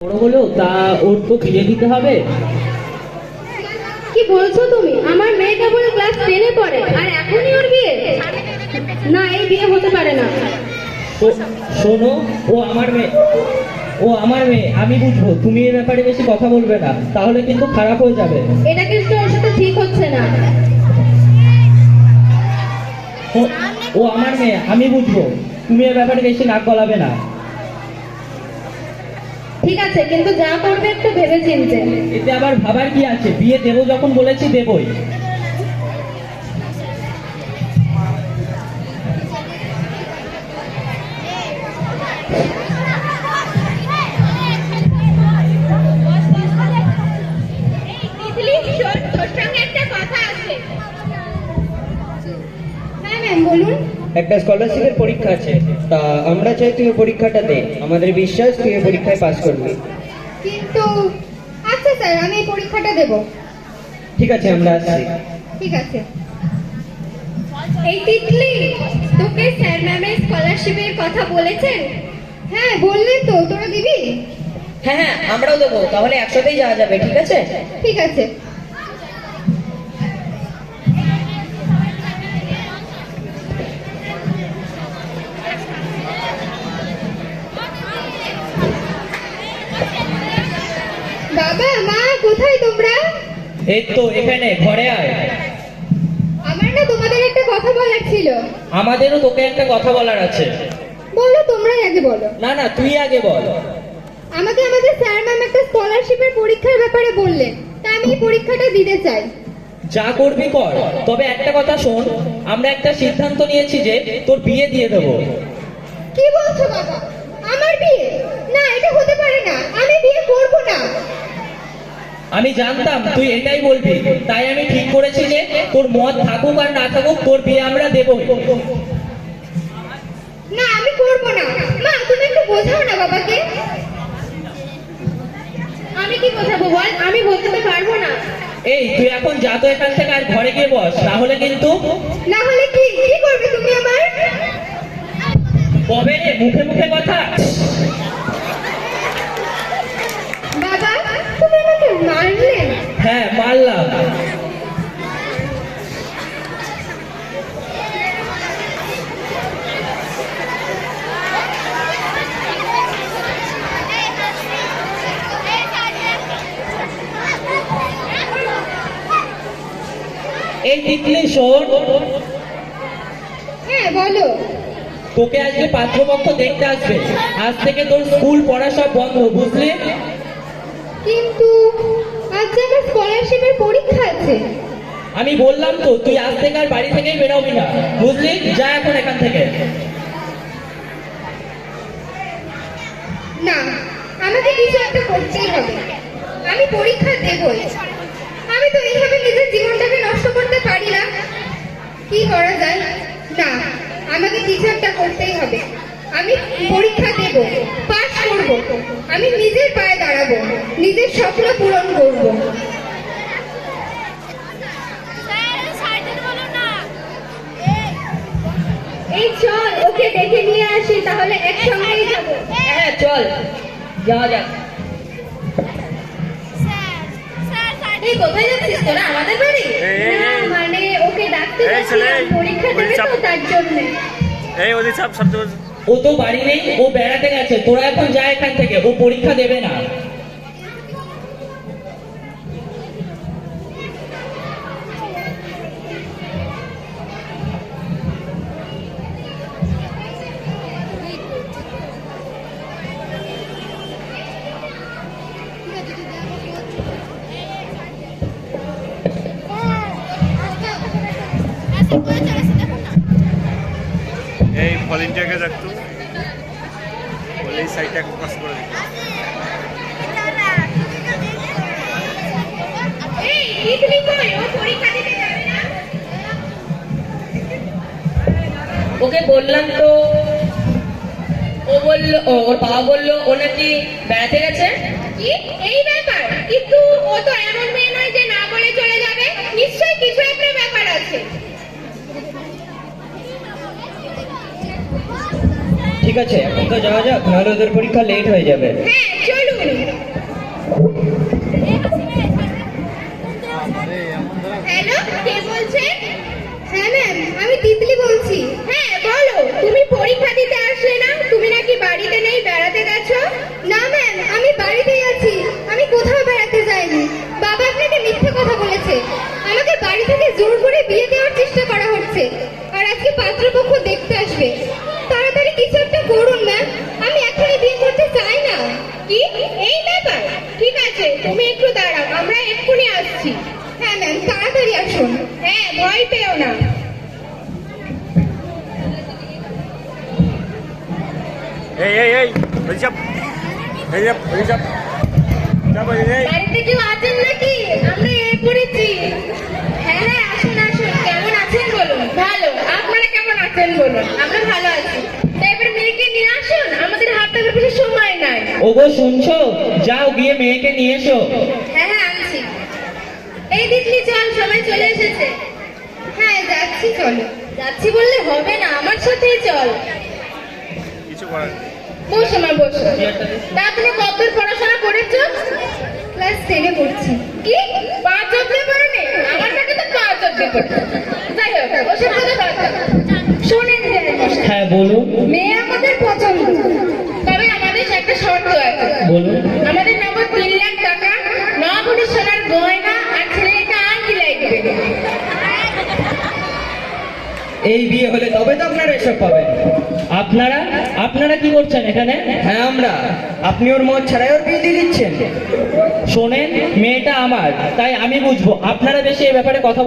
বড় হলো তা ওর তো ফিরে দিতে হবে। কি বলছো তুমি? আমার মেয়ে কেবল ক্লাস টেনে পড়ে আর এখনই ওর বিয়ে? না এই বিয়ে হতে পারে না। শোনো ও আমার মেয়ে ও আমার মেয়ে আমি বুঝব তুমি এ ব্যাপারে বেশি কথা বলবে না তাহলে কিন্তু খারাপ হয়ে যাবে। এটা কিন্তু ওর সাথে ঠিক হচ্ছে না। ও- ও আমার মেয়ে আমি বুঝব তুমি এ ব্যাপারে বেশি নাক গলাবে না। ঠিক আছে কিন্তু যা করবে একটু ভেবে চিনতে এতে আবার ভাবার কি আছে? বিয়ে দেবো যখন বলেছি দেবই। হ্যাঁ বলুন। একটা স্কলারশিপের পরীক্ষা আছে। তা আমরা চাই তুই ওই পরীক্ষাটা দে। আমাদের বিশ্বাস তুই এই পরীক্ষায় পাস করবি। কিন্তু আচ্ছা স্যার আমি এই পরীক্ষাটা দেব। ঠিক আছে আমরা আসছি। ঠিক আছে। এই তিতলি তোকে স্যার ম্যামের স্কলারশিপের কথা বলেছেন? হ্যাঁ বললেন তো তোরা দিবি? হ্যাঁ হ্যাঁ আমরাও দেবো। তাহলে একসাথেই যাওয়া যাবে ঠিক আছে? ঠিক আছে। বাবা মা কোথায় তোমরা? এই তো এখানে ঘরে আয়। আমার না তোমাদের একটা কথা বলার ছিল। আমাদেরও তোকে একটা কথা বলার আছে। বলো তোমরাই আগে বলো। না না তুই আগে বল। আমাকে আমাদের স্যার ম্যাম একটা স্কলারশিপের পরীক্ষার ব্যাপারে বললেন। তা আমি এই পরীক্ষাটা দিতে চাই। যা করবি কর। তবে একটা কথা শোন আমরা একটা সিদ্ধান্ত নিয়েছি যে তোর বিয়ে দিয়ে দেবো। কি বলছো বাবা? আমার বিয়ে? না এটা হতে পারে না। আমি বিয়ে করব না। আমি জানতাম তুই এটাই বলবি। তাই আমি ঠিক করেছি যে তোর মত থাকুক আর না থাকুক তোর বিয়ে আমরা দেবো। না আমি করব না। মা তুমি একটু বোঝাও না বাবাকে। আমি কি বোঝাবো বল? আমি বোঝাতে পারব না। এই তুই এখন যা তো এখান থেকে আর ঘরে গিয়ে বস। তাহলে কিন্তু না হলে কি? কি করবে তুমি আমার কবে মুখে মুখে কথা বাবা তুমি আমাকে মারলে হ্যাঁ মারলাম এই তিতলি শোন। হ্যাঁ বলো। তোকে আজকে পাত্রপক্ষ দেখতে আসবে। আজ থেকে তোর স্কুল পড়া সব বন্ধ বুঝলি? কিন্তু আজ আমার স্কলারশিপের পরীক্ষা আছে। আমি বললাম তো তুই আজ থেকে আর বাড়ি থেকেই বেরোবি না। বুঝলি? যা এখন এখান থেকে। না আমাকে কিছু একটা করতেই হবে। আমি পরীক্ষা দেবই। আমি তো এইভাবে নিজের জীবনটাকে নষ্ট করতে পারি না। কি করা যায়? না আমাকে কিছু একটা করতেই হবে। আমি পরীক্ষা দেব। আমি নিজের পায়ে দাঁড়াবো নিজের স্বপ্ন পূরণ করব। এই চল ওকে ডেকে নিয়ে আসি তাহলে একসঙ্গেই যাব। হ্যাঁ চল যাওয়া যাক। এই কোথায় যাচ্ছিস তোরা? আমাদের বাড়ি? না মানে ওকে ডাকতে পরীক্ষা দেবে তো তার জন্য। এই ওদের সব শব্দ বলছে। ও তো বাড়ি নেই, ও বেড়াতে গেছে। তোরা এখন যা এখান থেকে, ও পরীক্ষা দেবে না। এই ভলেন্টিয়ারকে রাখতো এই সাইডটা ক্রস করে না ওকে বললাম তো ও বলল ও, ওর বাবা বলল ও নাকি বেড়াতে গেছে? কি? এই ব্যাপার? কিন্তু ও তো এমন মেয়ে নয় যে না বলে চলে যাবে। নিশ্চয়ই কিছু একটা ব্যাপার আছে। ঠিক আছে, এখন তো যাওয়া যাক, নাহলে ওদের পরীক্ষা লেট হয়ে যাবে। হ্যাঁ ম্যাম হ্যাঁ, আমি তিতলি বলছি। হ্যাঁ বলো, তুমি পরীক্ষা দিতে আসলে না? তুমি নাকি বাড়িতে নেই, বেড়াতে গেছো? না ম্যাম আমি বাড়িতেই আছি। আমি কোথাও বেড়াতে যাইনি। কথা বলেছে। আমাকে বাড়ি থেকে জোর করে বিয়ে দেওয়ার চেষ্টা হ্যাঁ ম্যাম তাড়াতাড়ি আসুন। হ্যাঁ ভয় পেও না। এই বাড়িতে কেউ আছেন নাকি? আমরা এ পড়েছি। হ্যাঁ হ্যাঁ আসুন আসুন। কেমন আছেন বলুন? ভালো। আপনারা কেমন আছেন বলুন? আমরা ভালো আছি। এবার মেয়েকে নিয়ে আসুন। আমাদের হাত থেকে বেশি সময় নাই। ওগো শুনছো? যাও গিয়ে মেয়েকে নিয়ে এসো। হ্যাঁ এই দিদি চল সবাই চলে এসেছে। হ্যাঁ যাচ্ছি চলো। যাচ্ছি বললে হবে না আমার সাথেই চল। কিছু করার বসো মা বসো। তা তুমি কতদূর পড়াশোনা করেছ? ক্লাস টেনে পড়ছি। কি? পাঁচ অব্দি পড়েনি? আমার কাছে তো পাঁচ অব্দি পড়ছে। যাই হোক ওসব কথা বাদ শোনেন হ্যাঁ বলুন। মেয়ে আমাদের পছন্দ। তবে আমাদের একটা শর্ত আছে। বলুন। এই বিয়ে হলে তবে তো আপনারা এসব পাবেন। আপনারা? আপনারা কি করছেন এখানে? হ্যাঁ আমরা। আপনি ওর মত ছাড়াই ওর বিয়ে দিয়ে দিচ্ছেন। শোনেন মেয়েটা আমার তাই আমি বুঝব। আপনারা বেশি এ ব্যাপারে কথা বল